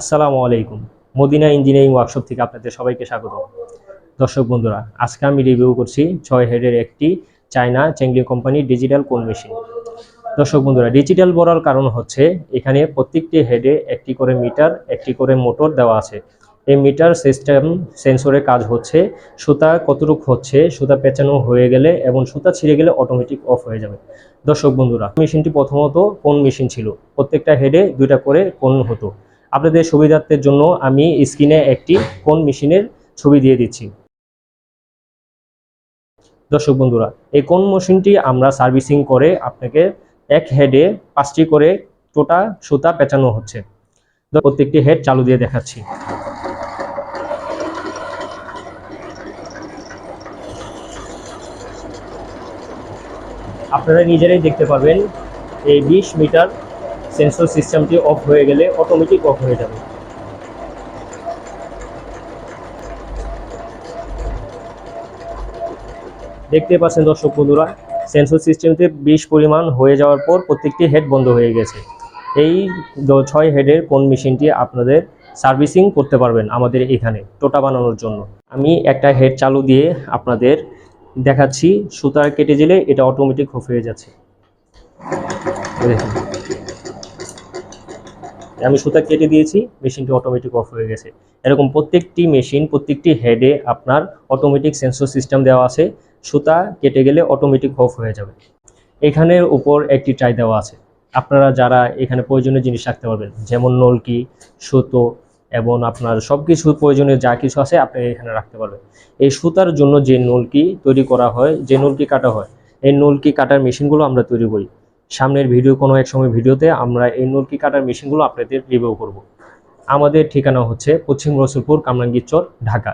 আসসালামু আলাইকুম। Medina engineering workshop থেকে আপনাদের সবাইকে স্বাগত দর্শক বন্ধুরা, আজকে আমি রিভিউ করছি ছয় হেডের একটি চায়না চেংলি কোম্পানি ডিজিটাল কোন মেশিন দর্শক বন্ধুরা ডিজিটাল বলার কারণ হচ্ছে এখানে প্রত্যেকটি হেডে একটি করে মিটার একটি করে মোটর দেওয়া আছে। এই মিটার সিস্টেম সেন্সরে কাজ হচ্ছে, সুতা কতটুকু হচ্ছে, সুতা পেঁচানো হয়ে গেলে এবং সুতা ছিঁড়ে গেলে অটোমেটিক অফ হয়ে যাবে। দর্শক বন্ধুরা মেশিনটি প্রথমত কোন মেশিন ছিল? প্রত্যেকটা হেডে দুইটা করে কোন হতো? আপনাদের সুবিধার্থের জন্য আমি স্ক্রিনে একটি কোন মেশিনের ছবি দিয়ে দিচ্ছি। দর্শক বন্ধুরা, এই কোন মেশিনটি আমরা সার্ভিসিং করে আপনাকে এক হেডে পাঁচটি করে টোটা সুতা পেঁচানো হচ্ছে। প্রত্যেকটি হেড চালু দিয়ে দেখাচ্ছি। আপনারা নিজেরাই দেখতে পারবেন, এই বিশ মিটার সেন্সর সিস্টেমটি অফ হয়ে গেলে অটোমেটিক অফ হয়ে যাবে। দেখতে পাচ্ছেন দর্শক বন্ধুরা সেন্সর সিস্টেমতে বিশ পরিমাণ হয়ে যাওয়ার পর প্রত্যেকটি হেড বন্ধ হয়ে গেছে। এই ছয় হেডের কোন মেশিনটি আপনাদের সার্ভিসিং করতে পারবেন আমাদের এখানে টোটা বানানোর জন্য। আমি একটা হেড চালু দিয়ে আপনাদের দেখাচ্ছি, সুতা কেটে দিলে এটা অটোমেটিক হয়ে যাচ্ছে। দেখুন। আমি সুতা কেটে দিয়েছি, মেশিনটি অটোমেটিক অফ হয়ে গেছে। এরকম প্রত্যেকটি মেশিন, প্রত্যেকটি হেডে আপনার অটোমেটিক সেন্সর সিস্টেম দেওয়া আছে। সুতা কেটে গেলে অটোমেটিক অফ হয়ে যাবে। এখানের উপর একটি ট্রাই দেওয়া আছে। আপনারা যারা এখানে প্রয়োজনীয় জিনিস রাখতে পারবেন, যেমন নলকি, সুতো এবং আপনার সব কিছু প্রয়োজনীয় যা কিছু আছে আপনি এখানে রাখতে পারবেন। এই সুতার জন্য যে নলকি তৈরি করা হয়, যে নলকি কাটা হয়, এই নলকি কাটার মেশিনগুলো আমরা তৈরি করি। সামনের ভিডিও কোনো এক সময় ভিডিওতে আমরা এই নলকি কাটার মেশিনগুলো আপনাদের রিভিউ করব। আমাদের ঠিকানা হচ্ছে পশ্চিম রসুলপুর কামরাঙ্গীর চর ঢাকা।